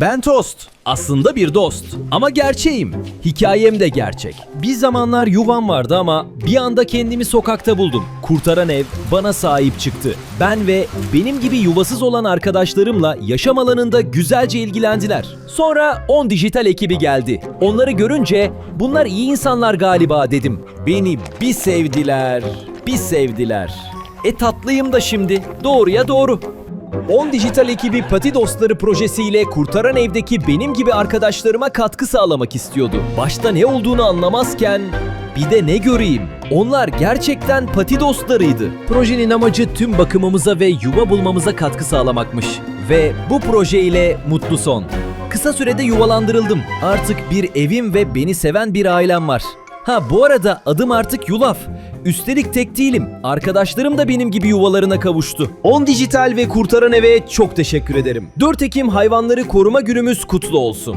Ben Tost. Aslında bir dost. Ama gerçeğim. Hikayem de gerçek. Bir zamanlar yuvam vardı ama bir anda kendimi sokakta buldum. Kurtaran ev bana sahip çıktı. Ben ve benim gibi yuvasız olan arkadaşlarımla yaşam alanında güzelce ilgilendiler. Sonra 10 dijital ekibi geldi. Onları görünce bunlar iyi insanlar galiba dedim. Beni bir sevdiler, bir sevdiler. E tatlıyım da şimdi. Doğruya doğru. 10 Dijital ekibi Pati Dostları projesiyle Kurtaran Ev'deki benim gibi arkadaşlarıma katkı sağlamak istiyordu. Başta ne olduğunu anlamazken bir de ne göreyim. Onlar gerçekten pati dostlarıydı. Projenin amacı tüm bakımımıza ve yuva bulmamıza katkı sağlamakmış. Ve bu proje ile mutlu son. Kısa sürede yuvalandırıldım. Artık bir evim ve beni seven bir ailem var. Ha bu arada adım artık Yulaf. Üstelik tek değilim. Arkadaşlarım da benim gibi yuvalarına kavuştu. 10 Dijital ve Kurtaran Eve çok teşekkür ederim. 4 Ekim Hayvanları Koruma Günümüz kutlu olsun.